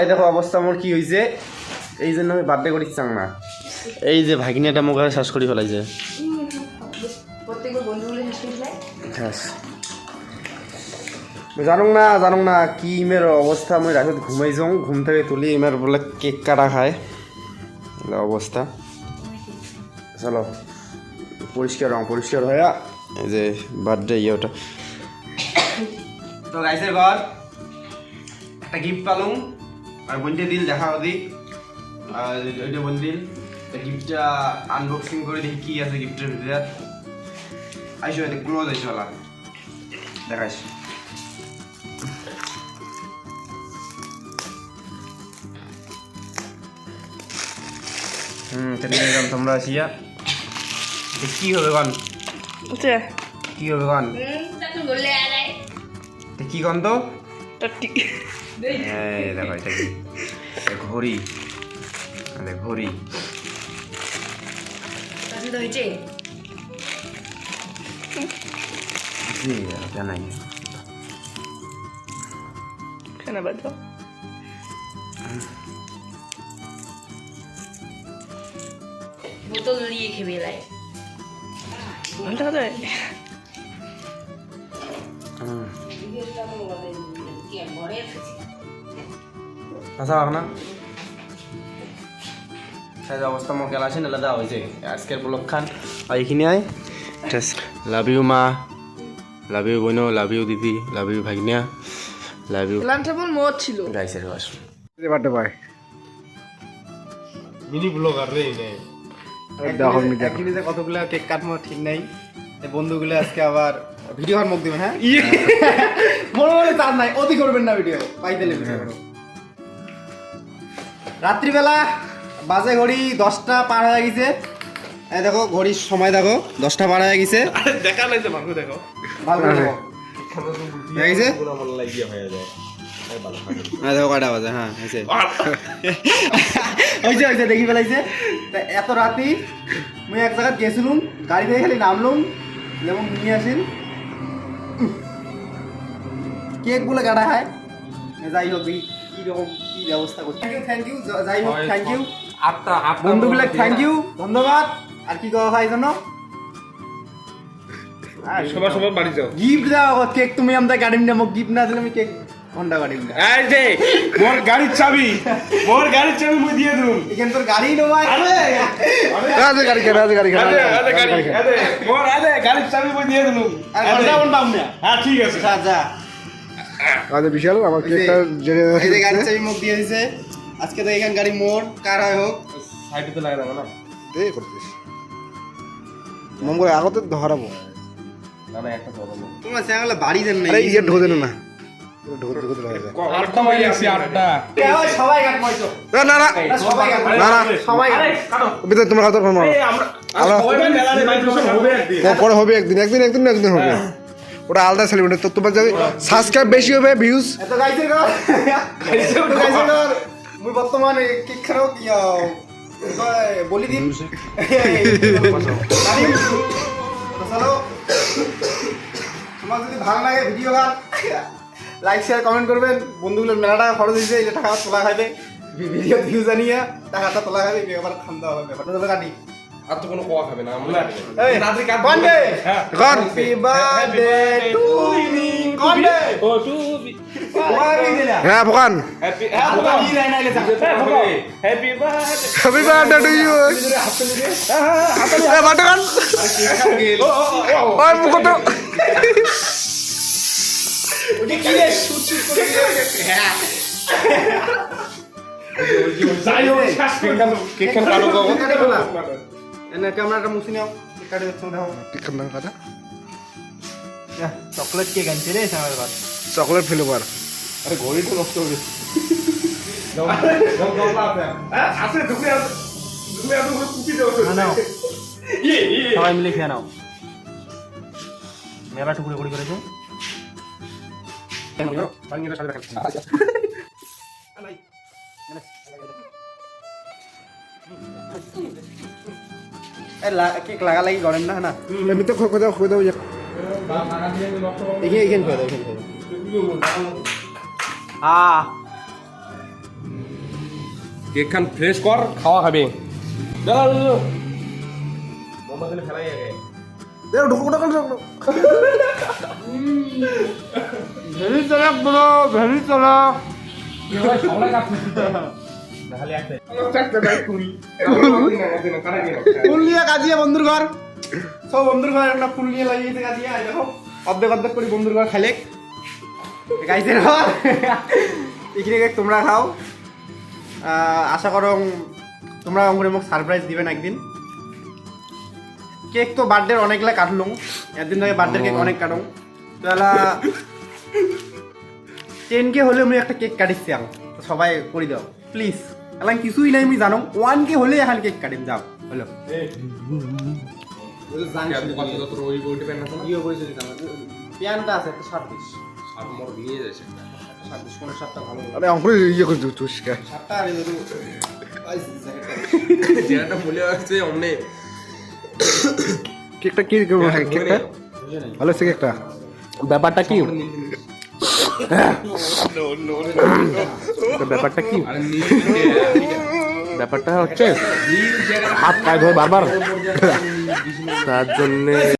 এই দেখো অবস্থা আমার কি হয়েছে এই জন্য আমি বার্থডে করি চাং না এই যে ভাগিনাটা মুখে শ্বাস করি ফেলাইছে। হ্যাঁ। জানুক না জানুক না কি ইমের অবস্থা? আমি রাতে ঘুমাই যাও ঘুম থেকে তুলি ইমের বলে কেক কাটা খায়। অবস্থা। চলো পরিষ্কার রং পরিষ্কার হয়ে এই যে বার্থডে ইয়ে ওটা তো গাইসের ঘর একটা গিফট পালুম। আর বন্ধে দিল দেখা ওদি আর ওইটা বন্ধ দিল গিফটটা আনবক্সিং করে দেখি কি আছে গিফটের ভিতরে। আইসো এটা ক্লোজ আইসো ওলা। দেখাইস। হুম গেলাম তোমরা আসিয়া। কি হবে গান কি হবে গান কি গান তো? দেখো এটা কি? এ ঘড়ি। ঘড়ি। পছন্দ হয়েছে। জি জানাই খানা বাজাও বোতল দিয়ে ভালো কথা হুম হোক না সাইজ অবস্থা মোৰ গেলা আছে আজকের ব্লগ খান আর এইখিনি আই লাভ ইউ মা লাভ ইউ বোন লাভ ইউ দিদি লাভ ইউ ভাগনিয়া লাভ ইউ লাঞ্চাবল মদ ছিল। গাইছে বাস। বার্থডে বয় মিনি ব্লগার রে দেখো একদিনে যে কতগুলো কেক কাটবো ঠিক নাই। বন্ধুগুলো আজকে আবার ভিডিও আর মুখ দিবেন হ্যাঁ? মনে মনে তার নাই অতি করবেন না ভিডিও পাইতেলে ভিডিও রাত্রিবেলা বাজে ঘড়ি দশটা পার হয়ে গেছে। এই দেখো ঘড়ির সময় দেখো দশটা পার হয়ে গেছে। দেখা নাই যে ভালো দেখো। ভালো দেখো। হয়ে গেছে? হ্যাঁ দেখো কয়টা বাজে হ্যাঁ হয়েছে। হয়েছে হয়েছে দেখি ফেলাইছে। তা এত রাতি মুই এক জায়গায় গেছিলুম গাড়ি থেকে খালি নামলুম যেমন নিয়ে আসিল। কেক বলে কাটা হয়। যাই হোক দেখি কীরকম কী ব্যবস্থা করছি? থ্যাংক ইউ থ্যাংক ইউ যাই হোক থ্যাংক ইউ বন্ধুবিলাক থ্যাংক ইউ ধন্যবাদ। আর কি কওয়া হয় জানো? সবার সবার বাড়ি যাও। গিফট দাও কেক তুমি আমাদের গাড়ি না মোক গিফট না দিলে আমি কেক হন্ডা গাড়ি না এই যে মোর গাড়ির চাবি মোর গাড়ির চাবি মুই দিয়ে দিলুম এখান তোর গাড়ি নয় রাজে গাড়ি খেয়ে রাজে গাড়ি আদে আদে গাড়ি খেয়ে মোর আদে গাড়ির চাবি মুই দিয়ে দিলুম। আর ঘণ্টা কোন না। হ্যাঁ ঠিক আছে। যা যা। রাজে বিশাল আমার কেকটা জেনে এই যে গাড়ি চাবি মুখ দিয়ে দিছে। আজকে তো এখান গাড়ি মোর কার হয় হোক। সাইডে তো লাগা যাবে না। দে করতেছ মম করে আগতে ধরাবো। না না একটা ধরো তোমার চ্যানেলে বাড়ি দেন নাই। আরে ইয়ে ঢোকে দেন না। না না না। না না তোমার হাতের ফোন মারো আমরা আমরা- সবাই মিলে গেলাম মাইক্রোসফট হবে একদিন। পরে হবে একদিন। একদিন একদিন না একদিন হবে। ওটা আলাদা সেলিব্রেট তো তোমার যাবে সাবস্ক্রাইব বেশি হবে ভিউজ এত গাইছে গো গাইছে গো মুই বর্তমানে কি খারো কি বলি দিন। চলো। তোমার যদি ভালো লাগে ভিডিও গান লাইক শেয়ার কমেন্ট করবেন। বন্ধুগুলোর মেলা টাকা খরচ হয়েছে এটা টাকা তোলা খাবে ভিডিও ভিউ জানিয়ে টাকাটা তোলা খাবে এবার খান্দা হবে ব্যাপারটা। চলো কাটি আর তো কোনো কোয়া খাবে না আমরা রাত্রি কাট? হ্যাঁ। হ্যাপি বার্থডে টু মি কন্ডে ও টু কি হ্যাঁ ফোকান হ্যাপি হ্যাঁ কি happy birthday happy birthday to you এ বাটা গান ওই মুখ তো। যাই হোক কেক খান কাটো গো কেক কাটে বলা। এনে ক্যামেরাটা মুছে নাও কাটে দেখছ দেখো। টিকার নাম কথা? চকলেট কেক আনছে রে আমার ঘর চকলেট ফ্লেভার আরে ঘড়ি তো নষ্ট হয়ে গেছে। নাও। ইয়ে ইয়ে। সবাই মিলে খেয়ে নাও। মেলা টুকরো করে করেছ। ভাঙিয়ে কেক লাগা লাগি করেন না না? এমনিতে খোঁজ দাও খোঁজ দাও এখানে এখানে দাও এখানে। আ। কেক খান ফ্রেশ কর খাওয়া খাবে। দাঁড়া মোমো দিলে ফেলাই আগে। ঢোকো ঢোকো ঢোকো ভেরি চালাক ভেরি চালাক সবাই একটা ফুল নিয়ে কাজিয়ে বন্ধুর ঘর। সব বন্ধুর ঘর একটা ফুল নিয়ে লাগিয়েছে কাজিয়ে আই দেখো। অর্ধেক অর্ধেক করে বন্ধুর ঘর খাইলে। গাইছে ঘর এখানে তোমরা খাও। আশা করো তোমরা অঙ্গুরে মোক সারপ্রাইজ দিবেন একদিন। কেক তো বার্থডে অনেকগুলা কাটলুম একদিন থেকে বার্থডে কেক অনেক কাটুম। তাহলে টেন কে হলে আমি একটা কেক কাটিছি আম। সবাই করে দাও। প্লিজ এলাম কিছুই নাই আমি জানো ওয়ান কে হলে এখন কেক কাটিম যাও। হলো। আরে অঙ্কুর ইয়ে করে দিও তুই শিখা। সাতটা আর এই যেটা বলে আসছে অমনে কেকটা কি করব হ্যাঁ কেকটা ভালো কেকটা ব্যাপারটা কি? ব্যাপারটা কি? ব্যাপারটা হচ্ছে হাত পায়ে ধরে বারবার। তার জন্যে